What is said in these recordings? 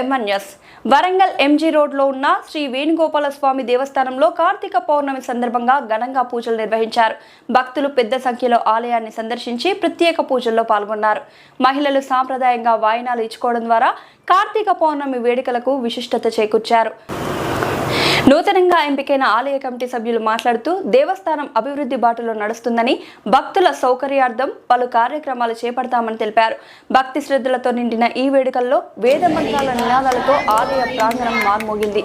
MNS Warangal MG రోడ్లో ఉన్న శ్రీ వేణుగోపాల స్వామి దేవస్థానంలో కార్తీక పౌర్ణమి సందర్భంగా ఘనంగా పూజలు నిర్వహించారు. భక్తులు పెద్ద సంఖ్యలో ఆలయాన్ని సందర్శించి ప్రత్యేక పూజల్లో పాల్గొన్నారు. మహిళలు సాంప్రదాయంగా వాయినాలు ఇచ్చుకోవడం ద్వారా కార్తీక పౌర్ణమి వేడుకలకు విశిష్టత చేకూర్చారు. నూతనంగా ఎంపికైన ఆలయ కమిటీ సభ్యులు మాట్లాడుతూ దేవస్థానం అభివృద్ధి బాటలో నడుస్తుందని భక్తుల సౌకర్యార్థం పలు కార్యక్రమాలు చేపడతామని తెలిపారు. భక్తి శ్రద్ధలతో నిండిన ఈ వేడుకల్లో వేద మంత్రాల నినాదాలతో ఆలయ ప్రాంగణం మార్మోగింది.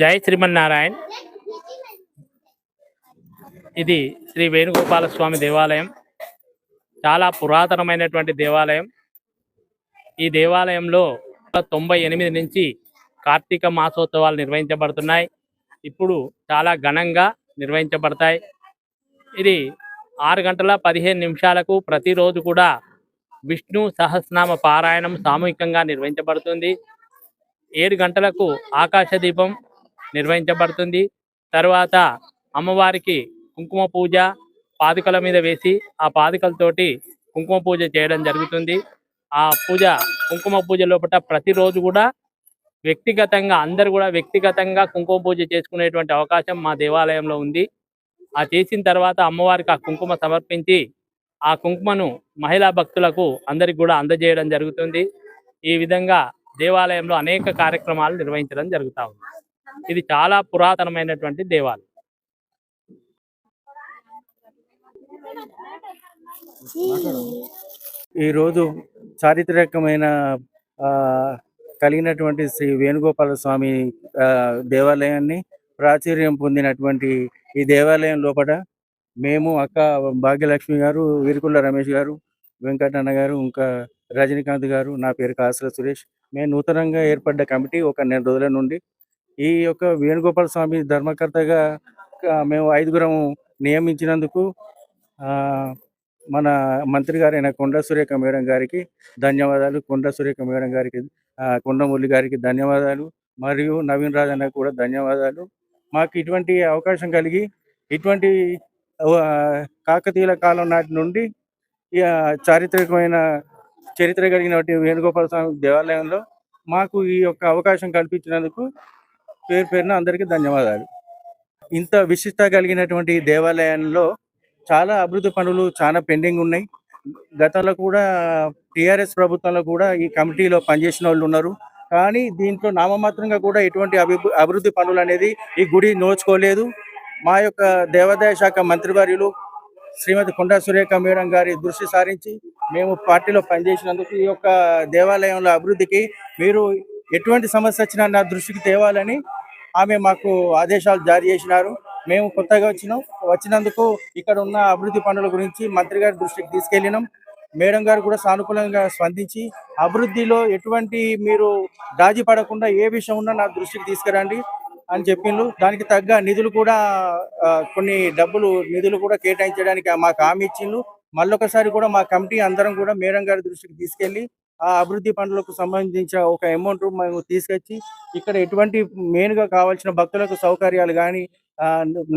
జై శ్రీమన్నారాయణ్. ఇది శ్రీ వేణుగోపాల స్వామి దేవాలయం. చాలా పురాతనమైనటువంటి దేవాలయం. ఈ దేవాలయంలో తొంభై ఎనిమిది నుంచి కార్తీక మాసోత్సవాలు నిర్వహించబడుతున్నాయి. ఇప్పుడు చాలా ఘనంగా నిర్వహించబడతాయి. ఇది ఆరు గంటల పదిహేను నిమిషాలకు ప్రతిరోజు కూడా విష్ణు సహస్రనామ పారాయణం సామూహికంగా నిర్వహించబడుతుంది. ఏడు గంటలకు ఆకాశ దీపం నిర్వహించబడుతుంది. తర్వాత అమ్మవారికి కుంకుమ పూజ పాదుకల మీద వేసి ఆ పాదుకలతోటి కుంకుమ పూజ చేయడం జరుగుతుంది. ఆ పూజ కుంకుమ పూజ లోపల ప్రతిరోజు కూడా వ్యక్తిగతంగా అందరు కూడా వ్యక్తిగతంగా కుంకుమ పూజ చేసుకునేటువంటి అవకాశం మా దేవాలయంలో ఉంది. ఆ చేసిన తర్వాత అమ్మవారికి ఆ కుంకుమ సమర్పించి ఆ కుంకుమను మహిళా భక్తులకు అందరికి కూడా అందజేయడం జరుగుతుంది. ఈ విధంగా దేవాలయంలో అనేక కార్యక్రమాలు నిర్వహించడం జరుగుతా ఉంది. ఇది చాలా పురాతనమైనటువంటి దేవాలయం. ఈరోజు చారిత్రకమైన ఆ, కలిగినటువంటి శ్రీ వేణుగోపాల స్వామి ఆ, దేవాలయాన్ని ప్రాచుర్యం పొందినటువంటి ఈ దేవాలయం లోపల మేము అక్క భాగ్యలక్ష్మి గారు వీరుకుల రమేష్ గారు వెంకటన్న గారు ఇంకా రజనీకాంత్ గారు నా పేరు కాసుల సురేష్. మేము నూతనంగా ఏర్పడ్డ కమిటీ ఒక నెల రోజుల నుండి ఈ యొక్క వేణుగోపాల స్వామి ధర్మకర్తగా మేము ఐదుగురం నియమించినందుకు ఆ, మన మంత్రి గారైన కొండ సురేఖ మేడం గారికి ధన్యవాదాలు. కొండ సురేఖ మేడం గారికి ఆ, కొండమురళి గారికి ధన్యవాదాలు. మరియు నవీన్ రాజ్ కూడా ధన్యవాదాలు. మాకు ఇటువంటి అవకాశం కలిగి ఇటువంటి కాకతీయుల కాలం నాటి నుండి ఈ, చారిత్రకమైన చరిత్ర కలిగినటువంటి వేణుగోపాల స్వామి దేవాలయంలో మాకు ఈ యొక్క అవకాశం కల్పించినందుకు పేరు పేరున అందరికీ ధన్యవాదాలు. ఇంత విశిష్ట కలిగినటువంటి దేవాలయంలో చాలా అభివృద్ధి పనులు చాలా పెండింగ్ ఉన్నాయి. గతంలో కూడా టిఆర్ఎస్ ప్రభుత్వంలో కూడా ఈ కమిటీలో పనిచేసిన వాళ్ళు ఉన్నారు. కానీ దీంట్లో నామమాత్రంగా కూడా ఎటువంటి అభి అభివృద్ధి పనులు అనేది ఈ గుడి నోచుకోలేదు. మా యొక్క దేవాదాయ శాఖ మంత్రివర్యులు శ్రీమతి కొండా సురేఖ మేడం గారి దృష్టి సారించి మేము పార్టీలో పనిచేసినందుకు ఈ యొక్క దేవాలయంలో అభివృద్ధికి మీరు ఎటువంటి సమస్య వచ్చినా నా దృష్టికి తేవాలని ఆమె మాకు ఆదేశాలు జారీ చేసినారు. మేము కొత్తగా వచ్చినాం. వచ్చినందుకు ఇక్కడ ఉన్న అభివృద్ధి పనుల గురించి మంత్రి గారి దృష్టికి తీసుకెళ్ళినాం. మేడం గారు కూడా సానుకూలంగా స్పందించి అభివృద్ధిలో ఎటువంటి మీరు దాజి పడకుండా ఏ విషయం ఉన్నా నా దృష్టికి తీసుకురండి అని చెప్పిండ్రు. దానికి తగ్గ నిధులు కూడా కొన్ని డబ్బులు నిధులు కూడా కేటాయించడానికి మాకు హామీ ఇచ్చిండ్రు. మళ్ళొకసారి కూడా మా కమిటీ అందరం కూడా మేడం గారి దృష్టికి తీసుకెళ్ళి ఆ అభివృద్ధి పనులకు సంబంధించిన ఒక అమౌంట్ మేము తీసుకొచ్చి ఇక్కడ ఎటువంటి మెయిన్గా కావాల్సిన భక్తులకు సౌకర్యాలు కానీ ఆ,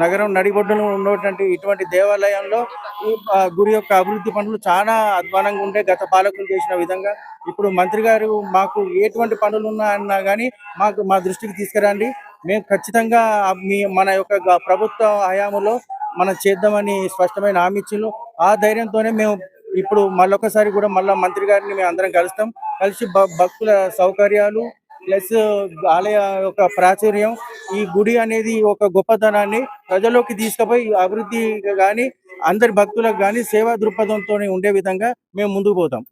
నగరం నడిబొడ్డును ఉన్నటువంటి ఇటువంటి దేవాలయంలో ఈ గురి గుడి యొక్క అభివృద్ధి పనులు చాలా అధ్వానంగా ఉండే గత పాలకులు చేసిన విధంగా. ఇప్పుడు మంత్రి గారు మాకు ఎటువంటి పనులు ఉన్నాయన్నా కానీ మాకు మా దృష్టికి తీసుకురండి. మేము ఖచ్చితంగా మీ మన యొక్క ప్రభుత్వ హయాములో మనం చేద్దామని స్పష్టమైన హామీ ఇచ్చిండ్రు ఆ ధైర్యంతోనే మేము ఇప్పుడు మళ్ళొకసారి కూడా మళ్ళా మంత్రి గారిని మేము అందరం కలుస్తాం. కలిసి భక్తుల సౌకర్యాలు ప్లస్ ఆలయ యొక్క ప్రాచుర్యం ఈ గుడి అనేది ఒక గొప్పతనాన్ని ప్రజల్లోకి తీసుకుపోయి అభివృద్ధి కానీ అందరి భక్తులకు కానీ సేవా దృక్పథంతో ఉండే విధంగా మేము ముందుకు పోతాం.